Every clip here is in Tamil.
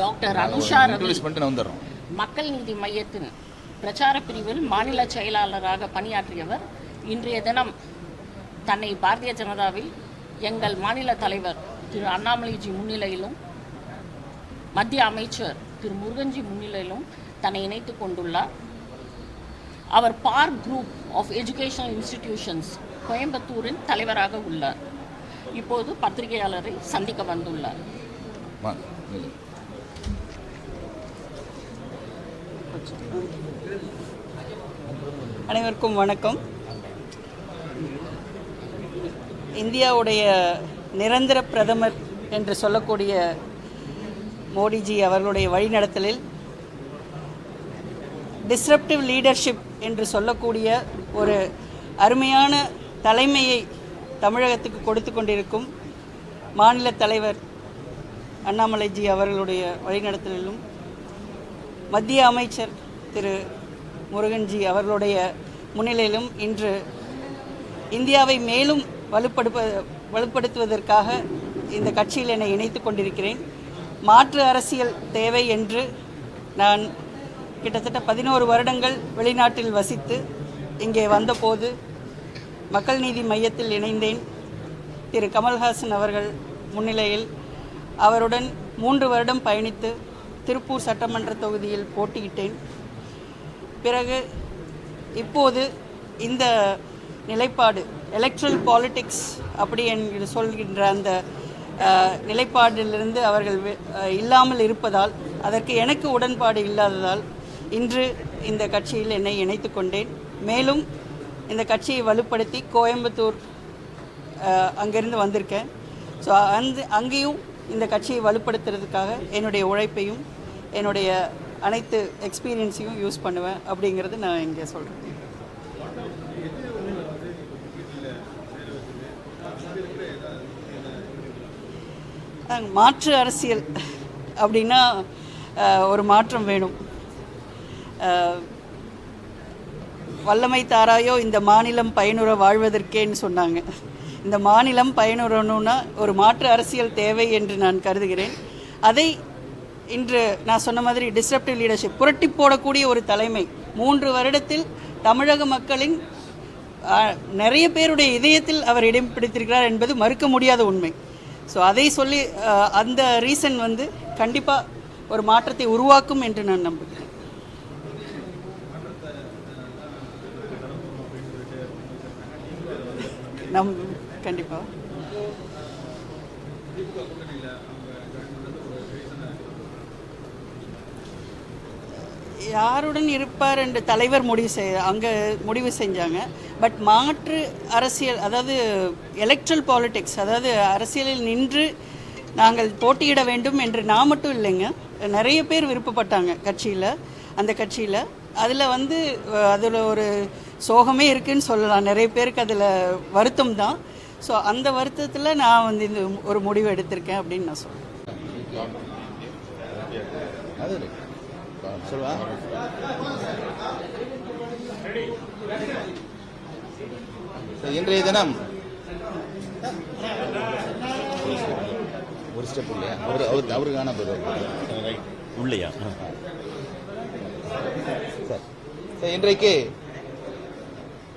டாக்டர் அனுஷா ரவி மக்கள் நீதி மையத்தின் பிரச்சார பிரிவில் மாநில செயலாளராக பணியாற்றியவர் இன்றைய தினம் தன்னை பாரதிய ஜனதாவில் எங்கள் மாநில தலைவர் திரு அண்ணாமலைஜி முன்னிலையிலும் மத்திய அமைச்சர் திரு முருகன்ஜி முன்னிலையிலும் தன்னை இணைத்துக் கொண்டுள்ளார். அவர் park group of educational institutions கோயம்புத்தூரின் தலைவராக உள்ளார். இப்போது பத்திரிகையாளரை சந்திக்க வந்துள்ளார் வாங்க நில்லுங்க. அனைவருக்கும் வணக்கம். இந்தியாவுடைய நிரந்தர பிரதமர் என்று சொல்லக்கூடிய மோடிஜி அவர்களுடைய வழிநடத்தலில் டிஸ்ரப்டிவ் லீடர்ஷிப் என்று சொல்லக்கூடிய ஒரு அருமையான தலைமையை தமிழகத்துக்கு கொடுத்து கொண்டிருக்கும் மாநில தலைவர் அண்ணாமலைஜி அவர்களுடைய வழிநடத்தலிலும் மத்திய அமைச்சர் திரு முருகன்ஜி அவர்களுடைய முன்னிலையிலும் இன்று இந்தியாவை மேலும் வலுப்படுப்ப வலுப்படுத்துவதற்காக இந்த கட்சியில் என்னை இணைத்துக் கொண்டிருக்கிறேன். மாற்று அரசியல் தேவை என்று நான் கிட்டத்தட்ட பதினோரு வருடங்கள் வெளிநாட்டில் வசித்து இங்கே வந்தபோது மக்கள் நீதி மையத்தில் இணைந்தேன். திரு கமல்ஹாசன் அவர்கள் முன்னிலையில் அவருடன் மூன்று வருடம் பயணித்து திருப்பூர் சட்டமன்ற தொகுதியில் போட்டியிட்டேன். பிறகு இப்போது இந்த நிலைப்பாடு எலக்ட்ரல் பாலிட்டிக்ஸ் அப்படி என்று சொல்கின்ற அந்த நிலைப்பாடிலிருந்து அவர்கள் இல்லாமல் இருப்பதால் அதற்கு எனக்கு உடன்பாடு இல்லாததால் இன்று இந்த கட்சியில் என்னை இணைத்து கொண்டேன். மேலும் இந்த கட்சியை வலுப்படுத்தி கோயம்புத்தூர் அங்கேருந்து அங்கிருந்து வந்திருக்கேன். ஸோ அந்த அங்கேயும் இந்த கட்சியை வலுப்படுத்துறதுக்காக என்னுடைய உழைப்பையும் என்னுடைய அனைத்து எக்ஸ்பீரியன்ஸையும் யூஸ் பண்ணுவேன் அப்படிங்கிறது நான் இங்கே சொல்கிறேன் மாற்று அரசியல் அப்படின்னா ஒரு மாற்றம் வேணும். வல்லமை தாராயோ இந்த மாநிலம் பயனுற வாழ்வதற்கேன்னு சொன்னாங்க. இந்த மாநிலம் பயனுறணும்னா ஒரு மாற்று அரசியல் தேவை என்று நான் கருதுகிறேன். அதை இன்று நான் சொன்ன மாதிரி டிஸ்ரப்டிவ் லீடர்ஷிப் புரட்டி போடக்கூடிய ஒரு தலைமை. மூன்று வருடத்தில் தமிழக மக்களின் நிறைய பேருடைய இதயத்தில் அவர் இடம் பிடித்திருக்கிறார் என்பது மறுக்க முடியாத உண்மை. ஸோ அதை சொல்லி அந்த ரீசன் வந்து கண்டிப்பாக ஒரு மாற்றத்தை உருவாக்கும் என்று நான் நம்புகிறேன். நம் கண்டிப்பாக யாருடன் இருப்பார் என்று தலைவர் முடிவு செய் அங்கே முடிவு செஞ்சாங்க. பட் மாற்று அரசியல் அதாவது எலக்ட்ரல் பாலிடிக்ஸ் அதாவது அரசியலில் நின்று நாங்கள் போட்டியிட வேண்டும் என்று நான் மட்டும் இல்லைங்க. நிறைய பேர் விருப்பப்பட்டாங்க கட்சியில் அந்த கட்சியில். அதில் வந்து அதில் ஒரு சோகமே இருக்குன்னு சொல்லலாம். நிறைய பேருக்கு அதில் வருத்தம் தான். ஸோ அந்த வருத்தத்தில் நான் வந்து இந்த ஒரு முடிவு எடுத்திருக்கேன் அப்படின்னு நான் சொல்கிறேன் அது சொல்லுவா? சரி, இன்றைய தினம் ஒரு ஸ்டெப் இல்லையா அவர் அவர் அவருக்கு காண போயிருவார் உள்ளையா? சார். சார் இன்றைக்கு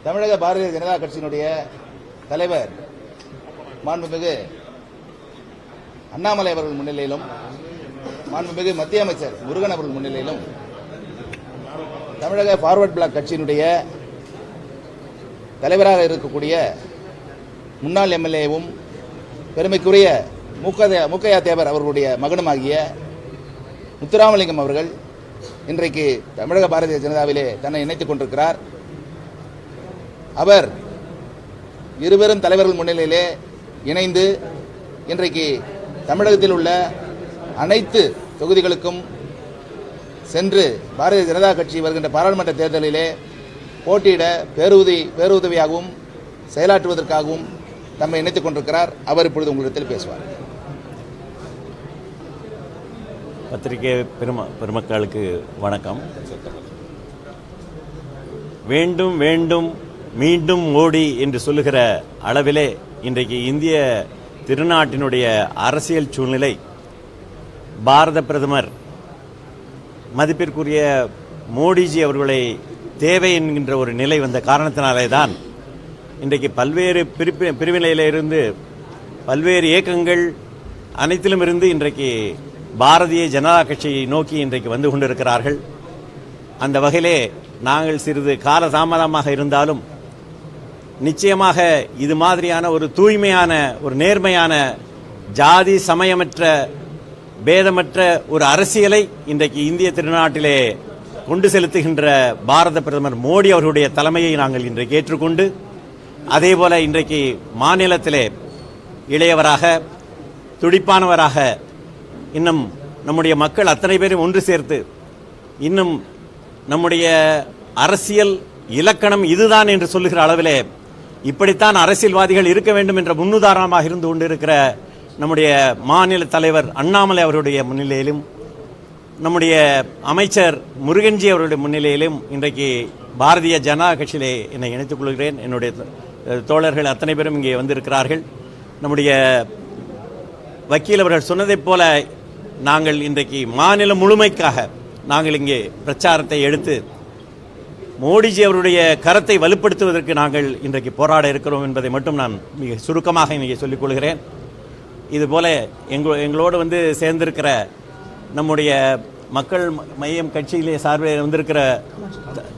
தமிழக பாரதிய ஜனதா கட்சியினுடைய தலைவர் மாண்புமிகு அண்ணாமலை அவர்கள் முன்னிலையிலும் மாண்புமிகு மத்திய அமைச்சர் முருகன் அவர்கள் முன்னிலையிலும் தமிழக ஃபார்வர்ட் பிளாக் கட்சியினுடைய தலைவராக இருக்கக்கூடிய முன்னாள் எம்எல்ஏவும் பெருமைக்குரிய மூக்கதே மூக்கையா தேவர் அவர்களுடைய மகனுமாகிய முத்துராமலிங்கம் அவர்கள் இன்றைக்கு தமிழக பாரதிய ஜனதாவிலே தன்னை இணைத்துக் கொண்டிருக்கிறார். அவர் இருவரும் தலைவர்கள் முன்னிலையிலே இணைந்து இன்றைக்கு தமிழகத்தில் உள்ள அனைத்து தொகுதிகளுக்கும் சென்று பாரதிய ஜனதா கட்சி வருகின்ற பாராளுமன்ற தேர்தலிலே போட்டியிட பேருதவி பேருதவியாகவும் செயலாற்றுவதற்காகவும் தம்மை இணைத்துக் கொண்டிருக்கிறார். அவர் இப்பொழுது உங்களிடத்தில் பேசுவார். பத்திரிகை பெரும பெருமக்களுக்கு வணக்கம். வேண்டும் வேண்டும் மீண்டும் மோடி என்று சொல்லுகிற அளவிலே இன்றைக்கு இந்திய திருநாட்டினுடைய அரசியல் சூழ்நிலை பாரத பிரதமர் மதிப்பிற்குரிய மோடிஜி அவர்களை தேவை என்கின்ற ஒரு நிலை வந்த காரணத்தினாலே தான் இன்றைக்கு பல்வேறு பிரிப்பி பிரிவினையிலிருந்து பல்வேறு இயக்கங்கள் அனைத்திலும் இருந்து இன்றைக்கு பாரதிய ஜனதா கட்சியை நோக்கி இன்றைக்கு வந்து கொண்டிருக்கிறார்கள். அந்த வகையிலே நாங்கள் சிறிது கால தாமதமாக இருந்தாலும் நிச்சயமாக இது மாதிரியான ஒரு தூய்மையான ஒரு நேர்மையான ஜாதி சமயமற்ற பேதமற்ற ஒரு அரசியலை இன்றைக்கு இந்திய திருநாட்டிலே கொண்டு செலுத்துகின்ற பாரத பிரதமர் மோடி அவர்களுடைய தலைமையை நாங்கள் இன்றைக்கு ஏற்றுக்கொண்டு அதேபோல இன்றைக்கு மாநிலத்திலே இளையவராக துடிப்பானவராக இன்னும் நம்முடைய மக்கள் அத்தனை பேரும் ஒன்று சேர்த்து இன்னும் நம்முடைய அரசியல் இலக்கணம் இதுதான் என்று சொல்லுகிற அளவிலே இப்படித்தான் அரசியல்வாதிகள் இருக்க வேண்டும் என்ற முன்னுதாரணமாக இருந்து கொண்டிருக்கிற நம்முடைய மாநில தலைவர் அண்ணாமலை அவருடைய முன்னிலையிலும் நம்முடைய அமைச்சர் முருகன்ஜி அவருடைய முன்னிலையிலும் இன்றைக்கு பாரதிய ஜனதா கட்சியிலே என்னை இணைத்துக் கொள்கிறேன். என்னுடைய தோழர்கள் அத்தனை பேரும் இங்கே வந்திருக்கிறார்கள். நம்முடைய வக்கீல் அவர்கள் சொன்னதைப் போல நாங்கள் இன்றைக்கு மாநிலம் முழுமைக்காக நாங்கள் இங்கே பிரச்சாரத்தை எடுத்து மோடிஜி அவருடைய கரத்தை வலுப்படுத்துவதற்கு நாங்கள் இன்றைக்கு போராட இருக்கிறோம் என்பதை மட்டும் நான் மிக சுருக்கமாக இன்றைக்கி சொல்லிக் கொள்கிறேன். இதுபோல் எங்க எங்களோடு வந்து சேர்ந்திருக்கிற நம்முடைய மக்கள் மையம் கட்சியிலே சார்பில் வந்திருக்கிற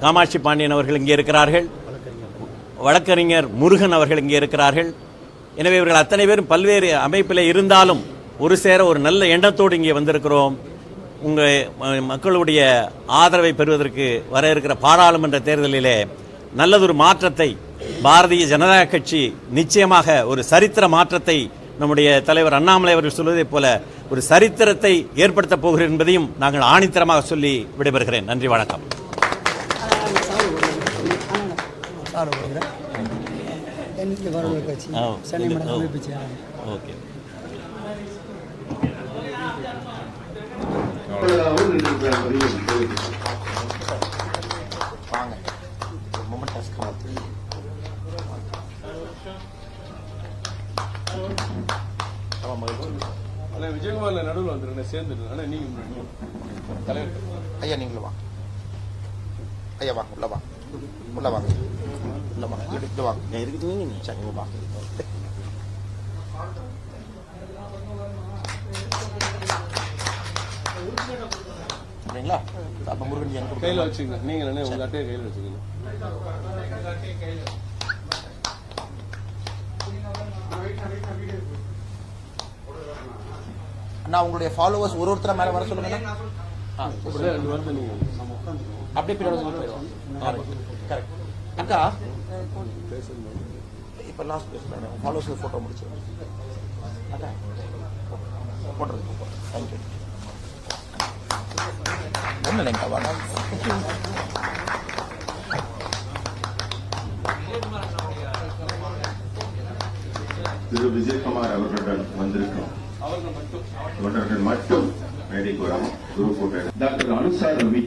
காமாட்சி பாண்டியன் அவர்கள் இங்கே இருக்கிறார்கள். வழக்கறிஞர் முருகன் அவர்கள் இங்கே இருக்கிறார்கள். எனவே இவர்கள் அத்தனை பேரும் பல்வேறு அமைப்பில் இருந்தாலும் ஒரு சேர ஒரு நல்ல எண்ணத்தோடு இங்கே வந்திருக்கிறோம். உங்கள் மக்களுடைய ஆதரவை பெறுவதற்கு வர இருக்கிற பாராளுமன்ற தேர்தலிலே நல்லதொரு மாற்றத்தை பாரதிய ஜனதா கட்சி நிச்சயமாக ஒரு சரித்திர மாற்றத்தை நம்முடைய தலைவர் அண்ணாமலை அவர்கள் சொல்வதைப் போல ஒரு சரித்திரத்தை ஏற்படுத்தப் போகிறேன் என்பதையும் நாங்கள் ஆணித்தரமாக சொல்லி விடைபெறுகிறேன் நன்றி வணக்கம் வரவு கட்சி ஆ, சென்னை இது- மண்டல ஓ. அமைப்பு செயலாளர் ஓகே வாங்க மொமெண்டஸ் அண்ணா விஜயகுமார்ல நடுவில் வந்துருங்க சேர்ந்துட்டு அண்ணா நீங்க முன்னாடி தலைவர். ஐயா நீங்களும் வாங்க. ஐயா வாங்க. உள்ள வாங்க. உள்ள வாங்க. உள்ள வாங்க. இங்க வாங்க. சரி, இங்க வாங்க. சரிங்களா அப்ப முருகன் எனக்கு கையில வச்சுங்க நீங்க அண்ணே உங்க அட்டையை கையில வச்சுக்கணும் அண்ணா உங்களுடைய ஃபாலோவர்ஸ் ஒரு ஒருத்தர மேல வர சொல்லுங்க. அப்படியே பின்னாடி கரெக்ட் அக்கா இப்ப லாஸ்ட் பேசுறேன் ஃபாலோவர்ஸ் போட்டோ முடிச்சு. அக்கா போட்டுருக்கு தேங்க்யூ ஒன்றும் இல்லைங்கக்கா வாங்க. திரு விஜயகுமார் அவர்களுடன் வந்திருக்கும் தொண்டர்கள் மட்டும் மேடைக்கு வராமல் குரு கூட்ட டாக்டர் அனுசா ரவி.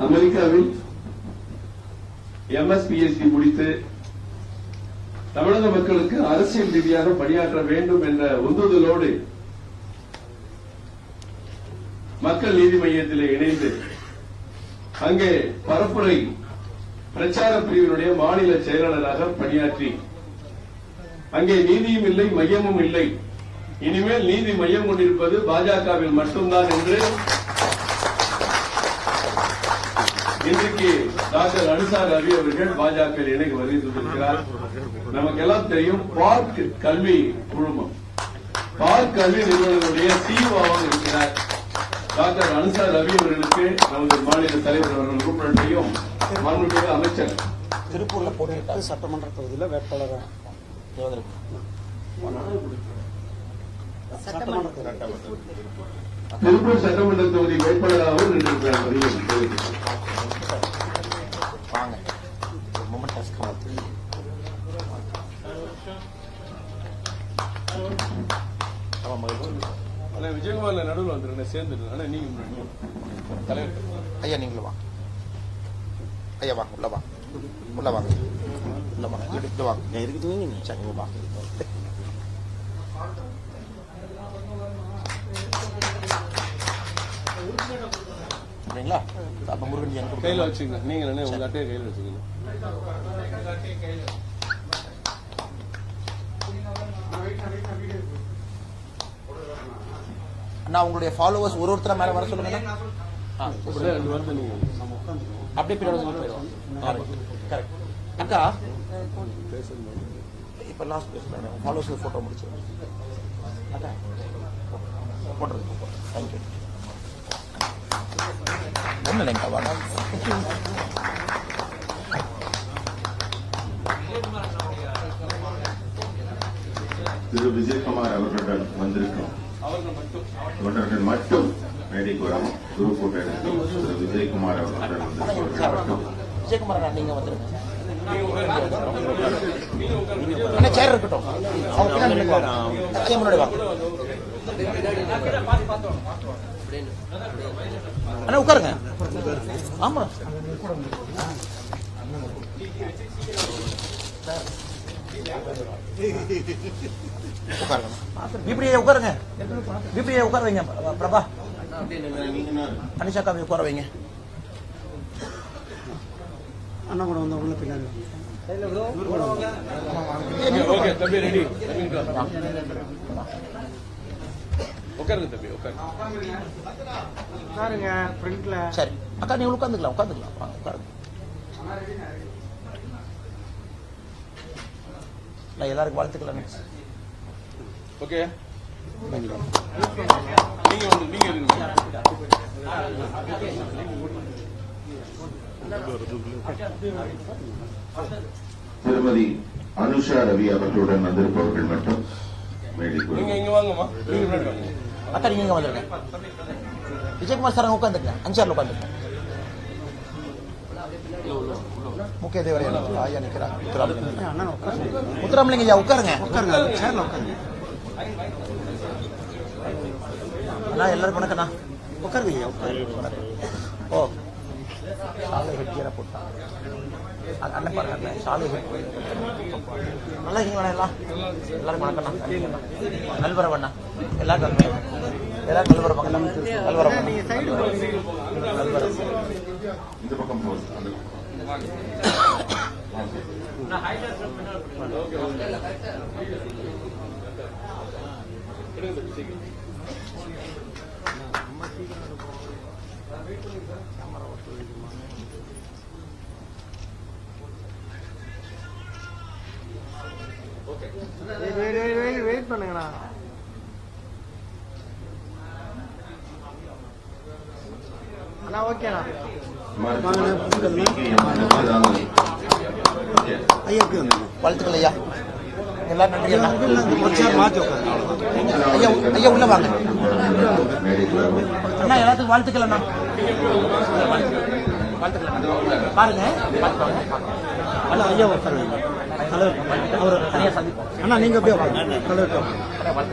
அமெரிக்காவில் எம்எஸ்பிஎஸ்சி முடித்து தமிழக மக்களுக்கு அரசியல் ரீதியாக பணியாற்ற வேண்டும் என்ற உந்துதலோடு மக்கள் நீதி மையத்தில் இணைந்து அங்கே பரப்புரை பிரச்சார பிரிவினுடைய மாநில செயலாளராக பணியாற்றி அங்கே நீதியும் இல்லை மையமும் இல்லை. இனிமேல் நீதி மையம் கொண்டிருப்பது பாஜகவில் மட்டும்தான் என்று இன்றைக்கு டாக்டர் அனுசா ரவி அவர்கள் பாஜக இணைக்கு வருகை தந்திருக்கிறார். நமக்கெல்லாம் தெரியும் பார்க் கல்வி குழுமம். பார்க் கல்வி நிறுவனங்களுடைய சிஇஓவாக இருக்கிறார். டாக்டர் அனுசா ரவி அவர்களுக்கு நமது மாநில தலைவர் அவர்கள் கூப்பிடத்தையும் மாண்புமிகு அமைச்சர் திருப்பூர்ல போட்டிருக்காரு சட்டமன்ற தொகுதியில் வேட்பாளராக திருப்பூர் சட்டமன்ற தொகுதி வேட்பாளராகவும் நின்றிருக்கிறார் அண்ணா விஜயகுமார்ல நடுவில் வந்துருங்க சேர்ந்துட்டு அண்ணா நீங்க தலைவர். ஐயா நீங்களும் வாங்க ஐயா வாங்க உள்ள வாங்க உள்ள வாங்க உள்ள வாங்க இங்கிட்டு வாங்க இருக்குது சரி. வாங்க சரிங்களா? அப்ப முருகன் கையில வச்சுங்க. நீங்க உங்க அட்டையை கையில வச்சுக்கணும் அண்ணா உங்களுடைய ஃபாலோவர்ஸ் ஒரு ஒருத்தர மேல வர சொல்லுங்க ஆ, அப்படியே பின்னாடி கரெக்ட் அக்கா இப்ப லாஸ்ட் பேசுறேன் ஃபாலோவர்ஸ் போட்டோ முடிச்சு. அக்கா போட்டுறது தேங்க்யூ ஒன்றும் இல்லைங்கக்கா வாங்க. திரு விஜயகுமார் அவர்களுடன் வந்திருக்கும் தொண்டர்கள் மட்டும் மேடைக்கு வரவும் குரு போட்டோ எடுத்து விஜயகுமார் மட்டும். விஜயகுமார் நீங்க வந்துருங்க. என்ன சேர் இருக்கட்டும். அவங்க பின்னாடி முன்னாடி வாங்க. அண்ணா உட்காருங்க. ஆமா. இப்படியே உட்காருங்க. இப்படியே உட்கார வைங்க பிரபா. அனிஷாக்கா உட்கார வைங்க. அண்ணா கூட வந்தவங்கள பின்னாடி ஓகே தம்பி ரெடி உட்காருங்க தம்பி உட்காருங்க. பாருங்க ஃப்ரண்ட்ல சரி. அக்கா நீங்க உட்காந்துக்கலாம் உட்காந்துக்கலாம். வாங்க உட்காருங்க. நான் எல்லாருக்கும் வாழ்த்துக்கள் ஓகே. நீங்க வந்து நீங்க இருங்க திருமதி அனுஷா ரவி அவர்களுடன் வந்திருப்பவர்கள் மட்டும் அக்கா நீங்க வந்துருங்க. விஜயகுமார் சார் உட்காந்துருங்க அஞ்சாரில் உட்காந்துருங்க முக்கிய தேவர் ஐயா நிக்கிறா முத்துராமலிங்க. அண்ணா உட்காருங்க முத்துராமலிங்க ஐயா உட்காருங்க. உட்காருங்க சேர்ல உட்காருங்க அண்ணா எல்லாரும் வணக்கண்ணா உட்காருங்க ஐயா உட்காருங்க. ஓ. சாலை வெட்டியரை போட்டான் அண்ணன் பாருங்க அண்ணன். சாலை வெட்டி நல்லா இருக்கீங்க எல்லாம்? எல்லாரும் வணக்கம்ண்ணா. நல்வரவண்ணா எல்லாரும் எல்லாரும் நல்வரம் வாங்க. நல்வரம் நல்வரம் இந்த பக்கம் போகுது. வெயிட் பண்ணுங்கண்ணா அண்ணா ஓகேண்ணா Thiru V K M Muthuraman. ஐயாக்கு வாழ்த்துக்கள் ஐயா எல்லாரும் நன்றி ஐயா ஐயா உள்ள வாங்க. அண்ணா எல்லாத்துக்கும் வாழ்த்துக்கள் அண்ணா. வாழ்த்துக்கள். பாருங்க. அண்ணா ஐயா தலைவர் அவர் அண்ணா நீங்க அப்படியே வாங்க. தலைவர் வாங்க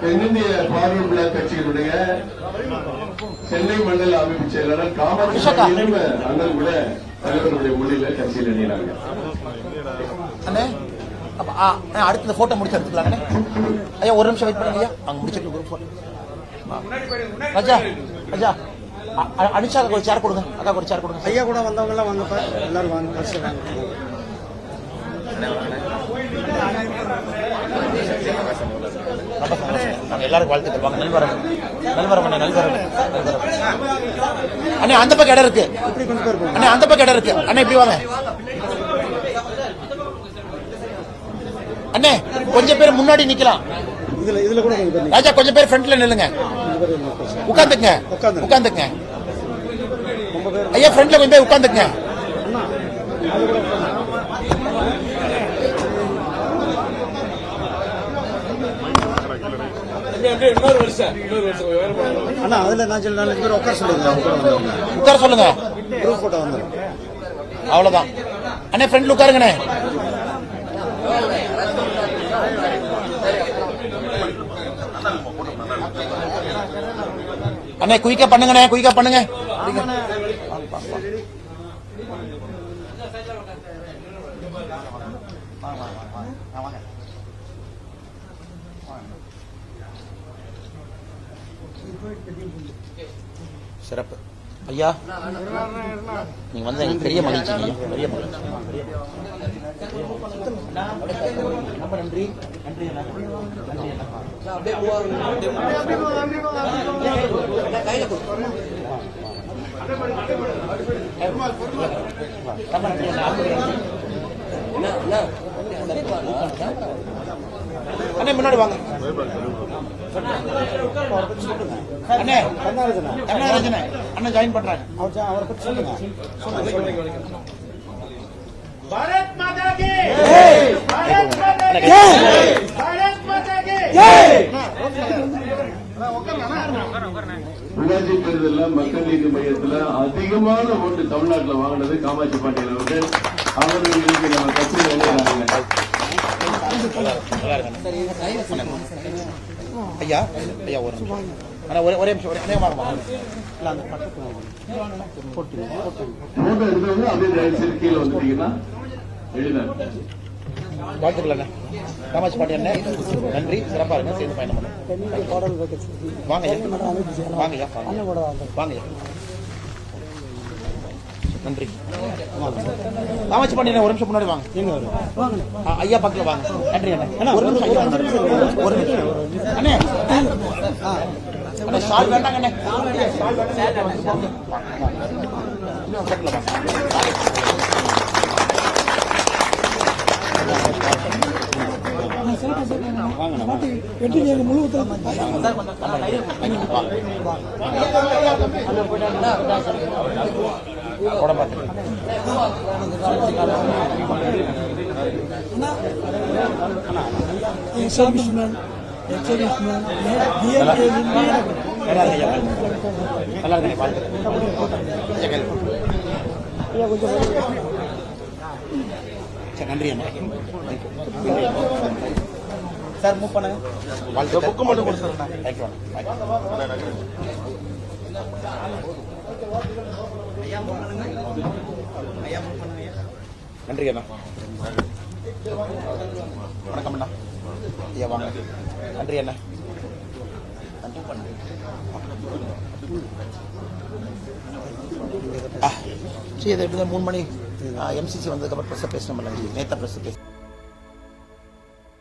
தென்னிந்திய பார்வர்ட் பிளாக் கட்சியினுடைய சென்னை மண்டல அமைப்பு செயலாளர் காமராஜ் அண்ணன் கூட தலைவருடைய மொழியில கட்சியில் இணைகிறாங்க. அண்ணே அப்ப ஆ, ஆ, அடுத்து போட்டோ முடிச்சு எடுத்துக்கலாங்கண்ணே ஐயா ஒரு நிமிஷம் வெயிட் பண்ணுங்க ஐயா. அங்க முடிச்சிட்டு குரூப் ராஜா ராஜா அ- அ- அனிஷாக்கு ஒரு சேர் கொடுங்க. அக்கா ஒரு சேர் கொடுங்க. ஐயா கூட வந்தவங்க எல்லாம் வாங்கப்பா எல்லாரும் வாங்க. ரொம்ப சந்தோஷம் நாங்க எல்லாருக்கும் வாழ்த்துக்கள் வாங்க நல்வரம் நல்வரம் அண்ணே நல்வரம் நல்வரம் அண்ணே அந்த பக்கம் இடம் இருக்கு. அண்ணே அந்த பக்கம் இடம் இருக்கு. அண்ணே இப்படி வாங்க. அண்ணே கொஞ்சம் பேர் முன்னாடி நிக்கலாம். இதுல இதுல கூட ராஜா கொஞ்சம் பேர் ஃப்ரண்ட்ல நில்லுங்க. உட்காந்துக்குங்க. உட்காந்துக்குங்க. ஐயா ஃப்ரண்ட்ல கொஞ்சம் பேர் உட்காந்துக்குங்க. இன்னொரு வருஷம். இன்னொரு வருஷம் வேற பண்ணுவோம். அண்ணா அதுல நான் சொல்ல நாலஞ்சு பேர் உட்கார சொல்லுங்க உட்கார சொல்லுங்க. குரூப் போட்டோ வந்துடும் அவ்வளவுதான். அண்ணே ஃப்ரண்ட்ல உட்காருங்கண்ணே. அண்ணே குயிக்கா பண்ணுங்கண்ணே குயிக்கா பண்ணுங்க. வாங்க, வாங்க, வாங்க. வாங்க, வாங்க, வாங்க, வாங்க. வாங்க. சிறப்பு. ஐயா நீங்க வந்து எனக்கு பெரிய மகிழ்ச்சி பெரிய மகிழ்ச்சி. ரொம்ப நன்றி. நன்றி அண்ணா. வாங்க. அண்ணா. உள்ளாட்சி தேர்தல்ல மக்கள் நீதி மையத்துல அதிகமான ஓட்டு தமிழ்நாட்டுல வாங்கினது காமாட்சி பாண்டியன் அவர்கள். அவர்கள் இன்னைக்கு நம்ம கட்சியில் வெளியிடாங்க ஐயா ஐயா ஒரு நிமிஷம். ஒரே ஒரே நிமிஷம் ஒரே அண்ணே வாங்க இல்லை அந்த பக்கத்தில் போட்டு போட்டு அப்படியே கீழே வந்துட்டீங்கன்னா அண்ணா நன்றி. சிறப்பா இருங்க சேர்ந்து பயணம் பண்ணுங்க. வாங்க வாங்க ஐயா. வாங்க வாங்க ஐயா. நன்றி காமாட்சி பாண்டி அண்ணே ஒரு நிமிஷம் முன்னாடி வாங்க ஐயா பக்கத்துல வாங்க நன்றி அண்ணே ஒரு நிமிஷம். ஒரு நிமிஷம் அண்ணே அண்ணே ஷால் வேண்டாங்க அண்ணே ஷால் முழு எக்ஸாபிஷ்மெண்ட் எக்ஸாபிஷ்மெண்ட் நல்லா இருக்கு சரி நன்றி அண்ணா சார் மூவ் பண்ணுங்க புக்கு மட்டும் கொடுத்துருந்தேன் தேங்க்யூ நன்றி அண்ணா. வணக்கம் அண்ணா. ஐயா வாங்க. நன்றி அண்ணா. சரி இதை எப்படி மூணு மணி? எம்சிசி வந்ததுக்கப்புறம் ப்ரெஸ்ஸை பேசணும் நேற்று ப்ரெஸ்ஸை பேச